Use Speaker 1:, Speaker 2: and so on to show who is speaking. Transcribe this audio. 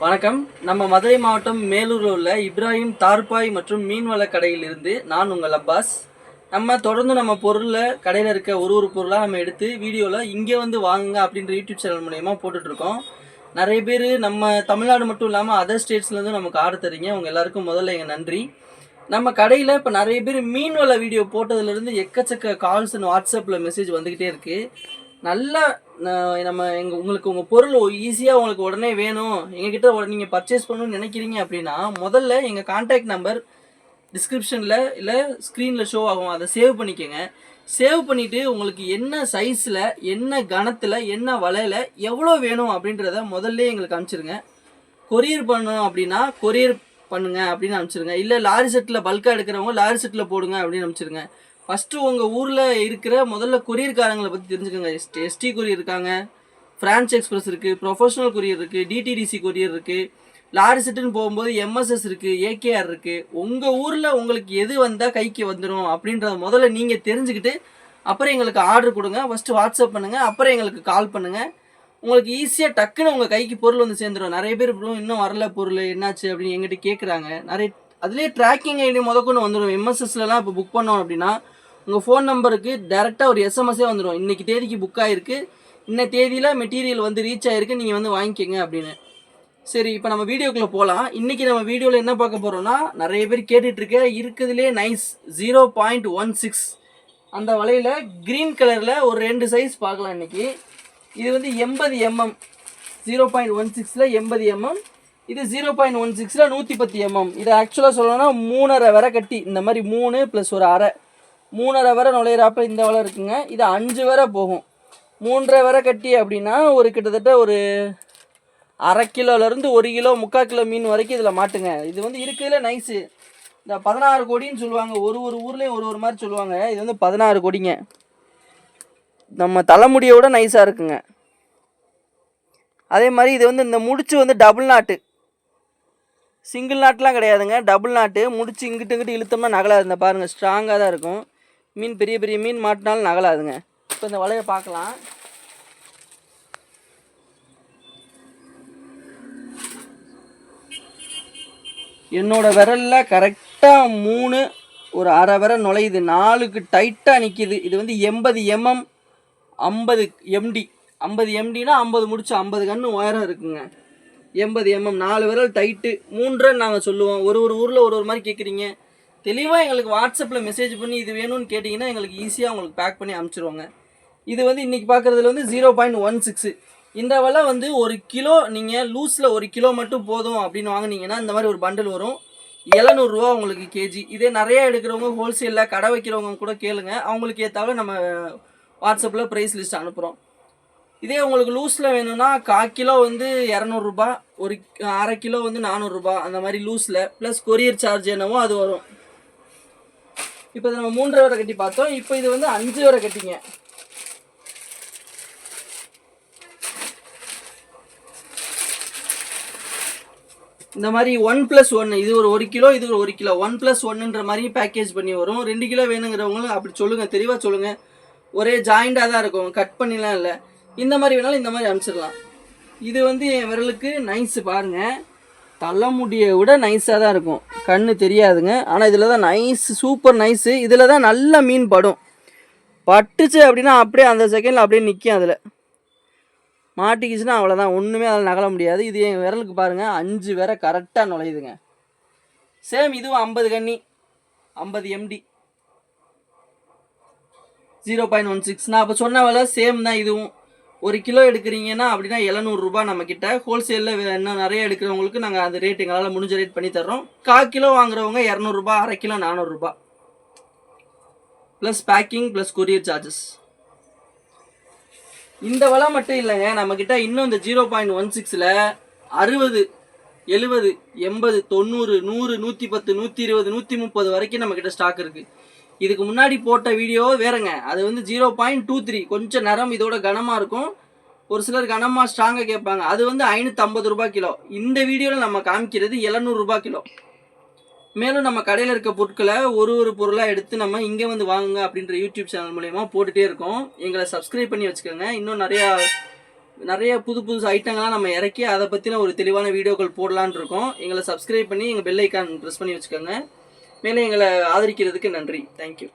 Speaker 1: வணக்கம். நம்ம மதுரை மாவட்டம் மேலூரில் உள்ள இப்ராஹிம் தார்பாய் மற்றும் மீன்வள கடையில் இருந்து நான் உங்கள் அப்பாஸ். நம்ம தொடர்ந்து நம்ம பொருளில் கடையில் இருக்க ஒரு ஒரு பொருளாக நம்ம எடுத்து வீடியோவில் இங்கே வந்து வாங்குங்க அப்படின்ற யூடியூப் சேனல் மூலயமா போட்டுட்ருக்கோம். நிறைய பேர் நம்ம தமிழ்நாடு மட்டும் இல்லாமல் அதர் ஸ்டேட்ஸ்லேருந்து நமக்கு ஆர்டர் தரீங்க உங்கள் எல்லாருக்கும் முதல்ல எங்கள் நன்றி. நம்ம கடையில் இப்போ நிறைய பேர் மீன்வள வீடியோ போட்டதுலேருந்து எக்கச்சக்க கால்ஸ் வாட்ஸ்அப்பில் மெசேஜ் வந்துக்கிட்டே இருக்குது நல்லா நம்ம எங்கள் உங்களுக்கு உங்கள் பொருள் ஈஸியாக உங்களுக்கு உடனே வேணும். எங்ககிட்ட உடனே நீங்கள் பர்ச்சேஸ் பண்ணணும்னு நினைக்கிறீங்க அப்படின்னா முதல்ல எங்கள் கான்டாக்ட் நம்பர் டிஸ்கிரிப்ஷனில் இல்லை ஸ்க்ரீனில் ஷோ ஆகும். அதை சேவ் பண்ணிக்கோங்க. சேவ் பண்ணிவிட்டு உங்களுக்கு என்ன சைஸில் என்ன கணத்தில் என்ன வலையில் எவ்வளோ வேணும் அப்படின்றத முதல்ல எங்களுக்கு அனுப்பிச்சிருங்க. கொரியர் பண்ணணும் அப்படின்னா கொரியர் பண்ணுங்க அப்படின்னு அனுப்பிச்சிருங்க. இல்லை லாரி செட்டில் பல்காக எடுக்கிறவங்க லாரி செட்டில் போடுங்க அப்படின்னு அனுப்பிச்சிருங்க. ஃபஸ்ட்டு உங்கள் ஊரில் இருக்கிற முதல்ல கொரியர்காரங்களை பற்றி தெரிஞ்சுக்கோங்க. எஸ்டி எஸ்டி கொரியர் இருக்காங்க. ஃப்ரான்ச் எக்ஸ்பிரஸ் இருக்குது ப்ரொஃபஷனல் கொரியர் இருக்குது டிடிடிசி கொரியர் இருக்குது லாரி செட்டுன்னு போகும்போது எம்எஸ்எஸ் இருக்குது ஏகேஆர் இருக்குது உங்கள் ஊரில் உங்களுக்கு எது வந்தால் கைக்கு வந்துடும் அப்படின்றத முதல்ல நீங்கள் தெரிஞ்சுக்கிட்டு அப்புறம் எங்களுக்கு ஆர்டர் கொடுங்க. ஃபஸ்ட்டு வாட்ஸ்அப் பண்ணுங்கள் அப்புறம் எங்களுக்கு கால் பண்ணுங்கள் உங்களுக்கு ஈஸியாக டக்குன்னு உங்கள் கைக்கு பொருள் வந்து சேர்ந்துடும் நிறைய பேர் இப்போ இன்னும் வரல பொருள் என்னாச்சு அப்படின்னு எங்கிட்ட கேட்குறாங்க நிறைய அதுலேயே ட்ராக்கிங் ஐடி முதக்கொண்டு வந்துடும் எம்எஸ்எஸ்லலாம் இப்போ புக் பண்ணோம் அப்படின்னா உங்கள் ஃபோன் நம்பருக்கு டேரெக்டாக ஒரு எஸ்எம்எஸ்ஸே வந்துடும் இன்றைக்கி தேதிக்கு புக் ஆகிருக்கு இன்ன தேதியில் மெட்டீரியல் வந்து ரீச் ஆகிருக்கு நீங்கள் வந்து வாங்கிக்கோங்க அப்படின்னு. சரி இப்போ நம்ம வீடியோக்குள்ளே போகலாம் இன்றைக்கி நம்ம வீடியோவில் என்ன பார்க்க போகிறோம்னா நிறைய பேர் கேட்டுட்ருக்க இருக்கிறதுலே nice zero point one six அந்த வலையில் க்ரீன் கலரில் ஒரு ரெண்டு சைஸ் பார்க்கலாம் இன்றைக்கி இது வந்து எண்பது எம்எம் ஜீரோ பாயிண்ட் ஒன் சிக்ஸில் எண்பது எம்எம் இது ஜீரோ பாயிண்ட் ஒன் சிக்ஸில் நூற்றி பத்து எம்எம் இதை ஆக்சுவலாக சொல்லணும்னா மூணரை வரை கட்டி இந்த மாதிரி மூணு ப்ளஸ் ஒரு அரை மூணரை வரை நுழையிறாப்புல இந்த வலை இருக்குங்க. இது அஞ்சு வரை போகும். மூன்றரை வரை கட்டி அப்படின்னா ஒரு கிட்டத்தட்ட ஒரு அரை கிலோலேருந்து ஒரு கிலோ முக்கால் கிலோ மீன் வரைக்கும் இதில் மாட்டுங்க. இது வந்து இருக்கிறதுல நைஸு இந்த பதினாறு கோடின்னு சொல்லுவாங்க. ஒரு ஒரு ஊர்லேயும் ஒரு ஒரு மாதிரி சொல்லுவாங்க. இது வந்து பதினாறு கோடிங்க. நம்ம தலைமுடியோட நைஸாக இருக்குங்க. அதே மாதிரி இது வந்து இந்த முடிச்சு வந்து டபுள் நாட்டு சிங்கிள் நாட்லாம் கிடையாதுங்க. டபுள் நாட்டு முடிச்சு இங்கிட்டு இங்கிட்டு இழுத்தோம்னா நகலாக இருந்தால் பாருங்கள் ஸ்ட்ராங்காக தான் இருக்கும். மீன் பெரிய பெரிய மீன் மாட்டினாலும் நகலாதுங்க. இப்போ இந்த வலையை பார்க்கலாம். என்னோட விரலில் கரெக்டாக மூணு ஒரு அரை விரல் நுழையுது. நாலுக்கு டைட்டாக நிற்கிது இது வந்து எண்பது எம்எம் ஐம்பது எம்டி. ஐம்பது எம்டினா ஐம்பது முடிச்சு ஐம்பது கன்று உயரம் இருக்குங்க. எண்பது எம்எம் நாலு விரல் டைட்டு மூன்றுன்னு நாங்கள் சொல்லுவோம். ஒரு ஒரு ஊரில் ஒரு ஒரு மாதிரி கேட்குறீங்க தெளிவாக எங்களுக்கு வாட்ஸ்அப்பில் மெசேஜ் பண்ணி இது வேணும்னு கேட்டிங்கன்னா எங்களுக்கு ஈஸியாக உங்களுக்கு பேக் பண்ணி அனுப்பிச்சிருவாங்க. இது வந்து இன்றைக்கி பார்க்குறதுல வந்து ஜீரோ பாயிண்ட் ஒன் சிக்ஸு இந்த வலை வந்து ஒரு கிலோ நீங்கள் லூஸில் ஒரு கிலோ மட்டும் போதும் அப்படின்னு வாங்கினீங்கன்னா இந்த மாதிரி ஒரு பண்டில் வரும். எழுநூறுவா உங்களுக்கு கேஜி இதே நிறையா எடுக்கிறவங்க ஹோல்சேலில் கடை வைக்கிறவங்க கூட கேளுங்க. அவங்களுக்கு ஏற்றாவே நம்ம வாட்ஸ்அப்பில் ப்ரைஸ் லிஸ்ட் அனுப்புகிறோம் இதே உங்களுக்கு லூஸில் வேணும்னா கால் கிலோ வந்து இரநூறுபா ஒரு அரை கிலோ வந்து நானூறுரூபா அந்த மாதிரி லூஸில். ப்ளஸ் கொரியர் சார்ஜ் என்னவோ அது வரும். இப்போ இதை நம்ம மூன்றரை வரை கட்டி பார்த்தோம். இப்போ இது வந்து அஞ்சு வரை கட்டிங்க. இந்த மாதிரி ஒன் ப்ளஸ் ஒன்று இது ஒரு ஒரு கிலோ இது ஒரு ஒரு கிலோ. ஒன் ப்ளஸ் ஒன்றுன்ற மாதிரி பேக்கேஜ் பண்ணி வரும். ரெண்டு கிலோ வேணுங்கிறவங்களும் அப்படி சொல்லுங்கள் தெளிவாக சொல்லுங்கள் ஒரே ஜாயிண்டாக தான் இருக்கும். கட் பண்ணிலாம் இல்லை. இந்த மாதிரி வேணாலும் இந்த மாதிரி அனுப்பிச்சிடலாம். இது வந்து என் விரலுக்கு நைஸு பாருங்கள் தலைமுடியை விட நைஸாக தான் இருக்கும். கண்ணு தெரியாதுங்க. ஆனால் இதில் தான் நைஸ் சூப்பர் நைஸு இதில் தான் நல்ல மீன் படும். பட்டுச்சு அப்படின்னா அப்படியே அந்த செகண்டில் அப்படியே நிற்கும் அதில். மாட்டிக்கிச்சுன்னா அவ்வளோதான் ஒன்றுமே அதில் நகல முடியாது. இது என் விரலுக்கு பாருங்கள் அஞ்சு விர கரெக்டாக நுழையுதுங்க. சேம் இதுவும் ஐம்பது கன்னி ஐம்பது எம்டி ஜீரோ பாயிண்ட் ஒன் சிக்ஸ் நான் அப்போ சொன்ன விலை சேம் தான் இதுவும். ஒரு கிலோ எடுக்கிறீங்கன்னா அப்படின்னா எழுநூறுபா நம்மக்கிட்ட ஹோல்சேலில் இன்னும் நிறைய எடுக்கிறவங்களுக்கு நாங்கள் அந்த ரேட் எங்களால் முடிஞ்ச ரேட் பண்ணி தர்றோம். கால் கிலோ வாங்குறவங்க இரநூறுபா அரை கிலோ நானூறுரூபா plus packing plus courier charges இந்த விலை மட்டும் இல்லைங்க. நம்மக்கிட்ட இன்னும் இந்த ஜீரோ பாயிண்ட் ஒன் சிக்ஸில் அறுபது எழுபது எண்பது தொண்ணூறு நூறு நூற்றி பத்து நூற்றி இருபது நூற்றி முப்பது வரைக்கும் நம்மக்கிட்ட ஸ்டாக் இருக்குது இதுக்கு முன்னாடி போட்ட வீடியோ வேறங்க. அது வந்து ஜீரோ பாயிண்ட் டூ த்ரீ கொஞ்சம் நரம் இதோட கனமாக இருக்கும். ஒரு சிலர் கனமாக ஸ்ட்ராங்காக கேட்பாங்க. அது வந்து ஐநூற்றம்பது ரூபாய் கிலோ. இந்த வீடியோவில் நம்ம காமிக்கிறது எழுநூறுபா கிலோ. மேலும் நம்ம கடையில் இருக்க பொருட்களை ஒரு ஒரு பொருளாக எடுத்து நம்ம இங்கே வந்து வாங்குங்க அப்படின்ற யூடியூப் சேனல் மூலயமா போட்டுகிட்டே இருக்கோம். எங்களை சப்ஸ்கிரைப் பண்ணி வச்சுக்கோங்க. இன்னும் நிறையா நிறைய புது புதுசு ஐட்டங்கள்லாம் நம்ம இறக்கி அதை பற்றின ஒரு தெளிவான வீடியோக்கள் போடலான் இருக்கோம். எங்களை சப்ஸ்கிரைப் பண்ணி எங்கள் பெல் ஐக்கான் ப்ரெஸ் பண்ணி வச்சுக்கோங்க. மேலே எங்களை ஆதரிக்கிறதுக்கு நன்றி. தேங்க்யூ